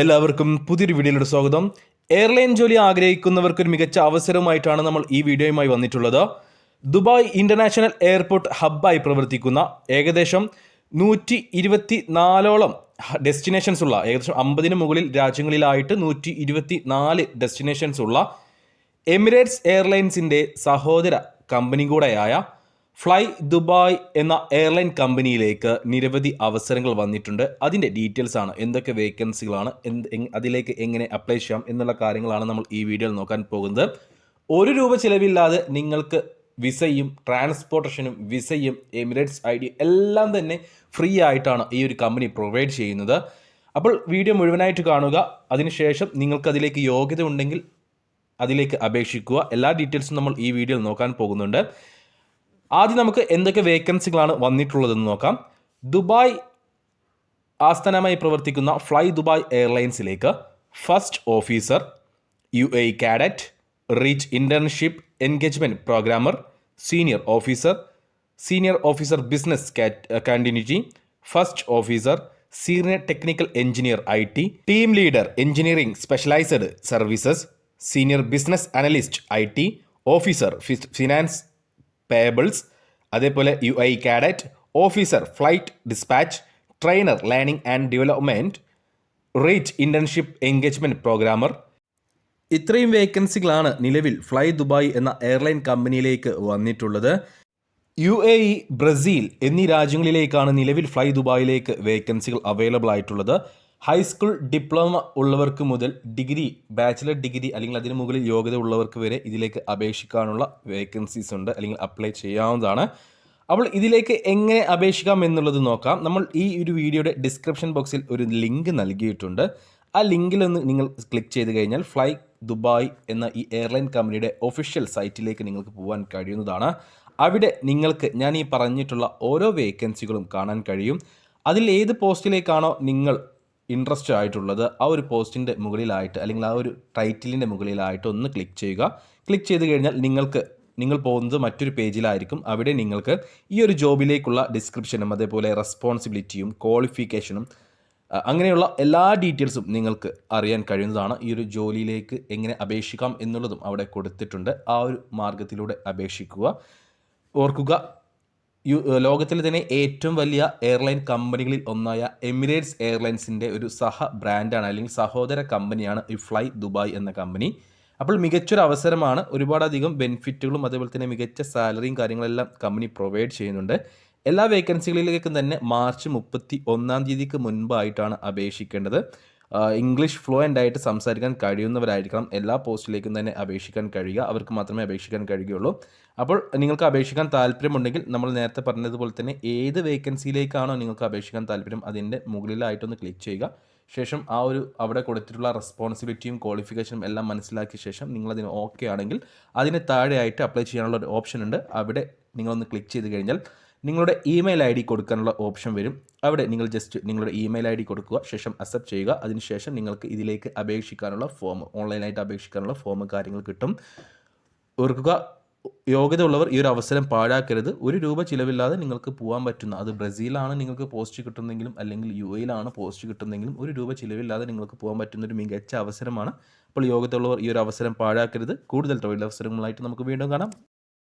എല്ലാവർക്കും പുതിയൊരു വീഡിയോയിലൂടെ സ്വാഗതം. എയർലൈൻ ജോലി ആഗ്രഹിക്കുന്നവർക്ക് ഒരു മികച്ച അവസരവുമായിട്ടാണ് നമ്മൾ ഈ വീഡിയോയുമായി വന്നിട്ടുള്ളത്. ദുബായ് ഇന്റർനാഷണൽ എയർപോർട്ട് ഹബ്ബായി പ്രവർത്തിക്കുന്ന ഏകദേശം നൂറ്റി ഇരുപത്തി നാലോളം ഡെസ്റ്റിനേഷൻസ് ഉള്ള ഏകദേശം അമ്പതിന് മുകളിൽ രാജ്യങ്ങളിലായിട്ട് നൂറ്റി ഇരുപത്തി നാല് ഡെസ്റ്റിനേഷൻസ് ഉള്ള എമിറേറ്റ്സ് എയർലൈൻസിന്റെ സഹോദര കമ്പനി കൂടെയായ ഫ്ലൈ ദുബായ് എന്ന എയർലൈൻ കമ്പനിയിലേക്ക് നിരവധി അവസരങ്ങൾ വന്നിട്ടുണ്ട്. അതിന്റെ ഡീറ്റെയിൽസ് ആണ് എന്തൊക്കെ വേക്കൻസികളാണ് എന്ത് അതിലേക്ക് എങ്ങനെ അപ്ലൈ ചെയ്യാം എന്നുള്ള കാര്യങ്ങളാണ് നമ്മൾ ഈ വീഡിയോയിൽ നോക്കാൻ പോകുന്നത്. ഒരു രൂപ ചിലവില്ലാതെ നിങ്ങൾക്ക് വിസയും ട്രാൻസ്പോർട്ടേഷനും വിസയും എമിറേറ്റ്സ് ഐ ഡി എല്ലാം തന്നെ ഫ്രീ ആയിട്ടാണ് ഈ ഒരു കമ്പനി പ്രൊവൈഡ് ചെയ്യുന്നത്. അപ്പോൾ വീഡിയോ മുഴുവനായിട്ട് കാണുക. അതിനുശേഷം നിങ്ങൾക്ക് അതിലേക്ക് യോഗ്യത ഉണ്ടെങ്കിൽ അതിലേക്ക് അപേക്ഷിക്കുക. എല്ലാ ഡീറ്റെയിൽസും നമ്മൾ ഈ വീഡിയോയിൽ നോക്കാൻ പോകുന്നുണ്ട്. ആദ്യം നമുക്ക് എന്തൊക്കെ വേക്കൻസികളാണ് വന്നിട്ടുള്ളതെന്ന് നോക്കാം. ദുബായ് ആസ്ഥാനമായി പ്രവർത്തിക്കുന്ന fly Dubai എയർലൈൻസിലേക്ക് first officer U A cadet reach internship engagement programmer senior officer senior officer business continuity first officer senior technical engineer I T team leader engineering specialised services senior business analyst I T officer finance payables അതേപോലെ U I cadet officer flight dispatch trainer learning and development reach internship engagement programmer ഇത്രയും വേക്കൻസികളാണ് നിലവിൽ fly Dubai എന്ന airline കമ്പനിയിലേക്ക് വന്നിട്ടുള്ളത്. U A E Brazil എന്നീ രാജ്യങ്ങളിലേക്കാണ് നിലവിൽ fly ദുബായിലേക്ക് വേക്കൻസികൾ അവൈലബിൾ ആയിട്ടുള്ളത്. ഹൈസ്കൂൾ ഡിപ്ലോമ ഉള്ളവർക്ക് മുതൽ ഡിഗ്രി ബാച്ചിലർ ഡിഗ്രി അല്ലെങ്കിൽ അതിന് മുകളിൽ യോഗ്യത ഉള്ളവർക്ക് വരെ ഇതിലേക്ക് അപേക്ഷിക്കാനുള്ള വേക്കൻസീസ് ഉണ്ട് അല്ലെങ്കിൽ അപ്ലൈ ചെയ്യാവുന്നതാണ്. അപ്പോൾ ഇതിലേക്ക് എങ്ങനെ അപേക്ഷിക്കാം എന്നുള്ളത് നോക്കാം. നമ്മൾ ഈ ഒരു വീഡിയോയുടെ ഡിസ്ക്രിപ്ഷൻ ബോക്സിൽ ഒരു ലിങ്ക് നൽകിയിട്ടുണ്ട്. ആ ലിങ്കിൽ ഒന്ന് നിങ്ങൾ ക്ലിക്ക് ചെയ്ത് കഴിഞ്ഞാൽ ഫ്ലൈ ദുബായ് എന്ന ഈ എയർലൈൻ കമ്പനിയുടെ ഒഫീഷ്യൽ സൈറ്റിലേക്ക് നിങ്ങൾക്ക് പോകാൻ കഴിയുന്നതാണ്. അവിടെ നിങ്ങൾക്ക് ഞാൻ ഈ പറഞ്ഞിട്ടുള്ള ഓരോ വേക്കൻസികളും കാണാൻ കഴിയും. അതിൽ ഏത് പോസ്റ്റിലേക്കാണോ നിങ്ങൾ ഇൻട്രസ്റ്റ് ആയിട്ടുള്ളത് ആ ഒരു പോസ്റ്റിന്റെ മുകളിലായിട്ട് അല്ലെങ്കിൽ ആ ഒരു ടൈറ്റിലിന്റെ മുകളിലായിട്ട് ഒന്ന് ക്ലിക്ക് ചെയ്യുക. ക്ലിക്ക് ചെയ്ത് കഴിഞ്ഞാൽ നിങ്ങൾക്ക് നിങ്ങൾ പോകുന്നത് മറ്റൊരു പേജിലായിരിക്കും. അവിടെ നിങ്ങൾക്ക് ഈ ഒരു ജോബിലേക്കുള്ള ഡിസ്ക്രിപ്ഷനും അതേപോലെ റെസ്പോൺസിബിലിറ്റിയും ക്വാളിഫിക്കേഷനും അങ്ങനെയുള്ള എല്ലാ ഡീറ്റെയിൽസും നിങ്ങൾക്ക് അറിയാൻ കഴിയുന്നതാണ് ഈ ഒരു ജോലിയിലേക്ക് എങ്ങനെ അപേക്ഷിക്കാം എന്നുള്ളതും അവിടെ കൊടുത്തിട്ടുണ്ട്. ആ ഒരു മാർഗത്തിലൂടെ അപേക്ഷിക്കുക. ഓർക്കുക ലോകത്തിലെ തന്നെ ഏറ്റവും വലിയ എയർലൈൻ കമ്പനികളിൽ ഒന്നായ എമിറേറ്റ്സ് എയർലൈൻസിന്റെ ഒരു സഹ ബ്രാൻഡാണ് അല്ലെങ്കിൽ സഹോദര കമ്പനിയാണ് ഈ ഫ്ലൈ ദുബായ് എന്ന കമ്പനി. അപ്പോൾ മികച്ചൊരു അവസരമാണ് ഒരുപാടധികം ബെനിഫിറ്റുകളും അതേപോലെ തന്നെ മികച്ച സാലറിയും കാര്യങ്ങളെല്ലാം കമ്പനി പ്രൊവൈഡ് ചെയ്യുന്നുണ്ട്. എല്ലാ വേക്കൻസികളിലേക്കും തന്നെ മാർച്ച് മുപ്പത്തി ഒന്നാം തീയതിക്ക് മുൻപായിട്ടാണ് അപേക്ഷിക്കേണ്ടത്. ഇംഗ്ലീഷ് ഫ്ലുവന്റ് ആയിട്ട് സംസാരിക്കാൻ കഴിയുന്നവരായിരിക്കണം. എല്ലാ പോസ്റ്റിലേക്കും തന്നെ അപേക്ഷിക്കാൻ കഴിയുക. അവർക്ക് മാത്രമേ അപേക്ഷിക്കാൻ കഴിയുകയുള്ളൂ. അപ്പോൾ നിങ്ങൾക്ക് അപേക്ഷിക്കാൻ താല്പര്യമുണ്ടെങ്കിൽ നമ്മൾ നേരത്തെ പറഞ്ഞതുപോലെ തന്നെ ഏത് വേക്കൻസിയിലേക്കാണോ നിങ്ങൾക്ക് അപേക്ഷിക്കാൻ താല്പര്യം അതിന്റെ മുകളിലായിട്ടൊന്ന് ക്ലിക്ക് ചെയ്യുക. ശേഷം ആ ഒരു അവിടെ കൊടുത്തിട്ടുള്ള റെസ്പോൺസിബിലിറ്റിയും ക്വാളിഫിക്കേഷനും എല്ലാം മനസ്സിലാക്കിയ ശേഷം നിങ്ങളതിന് ഓക്കെ ആണെങ്കിൽ അതിന് താഴെയായിട്ട് അപ്ലൈ ചെയ്യാനുള്ള ഒരു ഓപ്ഷൻ ഉണ്ട്. അവിടെ നിങ്ങളൊന്ന് ക്ലിക്ക് ചെയ്ത് കഴിഞ്ഞാൽ നിങ്ങളുടെ ഇമെയിൽ ഐ ഡി കൊടുക്കാനുള്ള ഓപ്ഷൻ വരും. അവിടെ നിങ്ങൾ ജസ്റ്റ് നിങ്ങളുടെ ഇമെയിൽ ഐ ഡി കൊടുക്കുക ശേഷം അക്സെപ്റ്റ് ചെയ്യുക. അതിനുശേഷം നിങ്ങൾക്ക് ഇതിലേക്ക് അപേക്ഷിക്കാനുള്ള ഫോം ഓൺലൈനായിട്ട് അപേക്ഷിക്കാനുള്ള ഫോം കാര്യങ്ങൾ കിട്ടും. ഓർക്കുക യോഗ്യത ഉള്ളവർ ഈ ഒരു അവസരം പാഴാക്കരുത്. ഒരു രൂപ ചിലവില്ലാതെ നിങ്ങൾക്ക് പോകാൻ പറ്റുന്ന അത് ബ്രസീലാണ് നിങ്ങൾക്ക് പോസ്റ്റ് കിട്ടുന്നെങ്കിലും അല്ലെങ്കിൽ യു എയിലാണ് പോസ്റ്റ് കിട്ടുന്നെങ്കിലും ഒരു രൂപ ചിലവില്ലാതെ നിങ്ങൾക്ക് പോകാൻ പറ്റുന്ന ഒരു മികച്ച അവസരമാണ്. അപ്പോൾ യോഗ്യത ഉള്ളവർ ഈ ഒരു അവസരം പാഴാക്കരുത്. കൂടുതൽ തൊഴിലവസരങ്ങളായിട്ട് നമുക്ക് വീണ്ടും കാണാം.